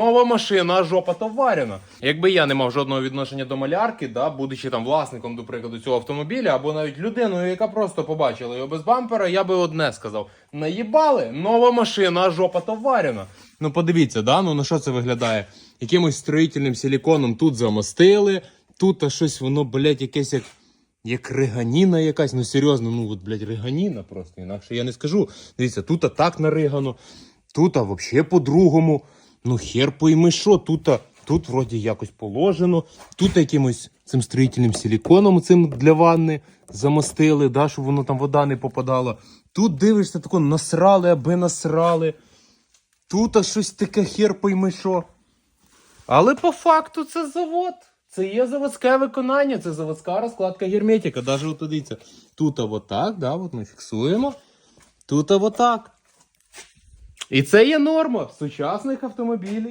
нова машина, а жопа товарена. Якби я не мав жодного відношення до малярки, да, будучи там власником, до прикладу, цього автомобіля, або навіть людиною, яка просто побачила його без бампера, я би одне сказав: наїбали, нова машина, а жопа товарена. Ну подивіться, да? ну на що це виглядає? Якимось строїтельним силіконом тут замостили, тут а щось воно, блядь, якесь як. Як риганіна якась, ну серйозно, ну от, блядь, риганіна просто, інакше я не скажу. Дивіться, тут так наригано, тут а взагалі по-другому. Ну, хер пойми що, тут, тут вроді якось положено, тут якимось цим строїтельним силіконом цим для ванни замостили, да, щоб воно там вода не попадала. Тут дивишся, тако насрали, аби насрали. Тут щось таке хер пойми що. Але по факту це завод. Це є заводське виконання, це заводська розкладка герметика. Даже от дивіться, тут отак, да, от ми фіксуємо. Тут отак. І це є норма сучасних автомобілів.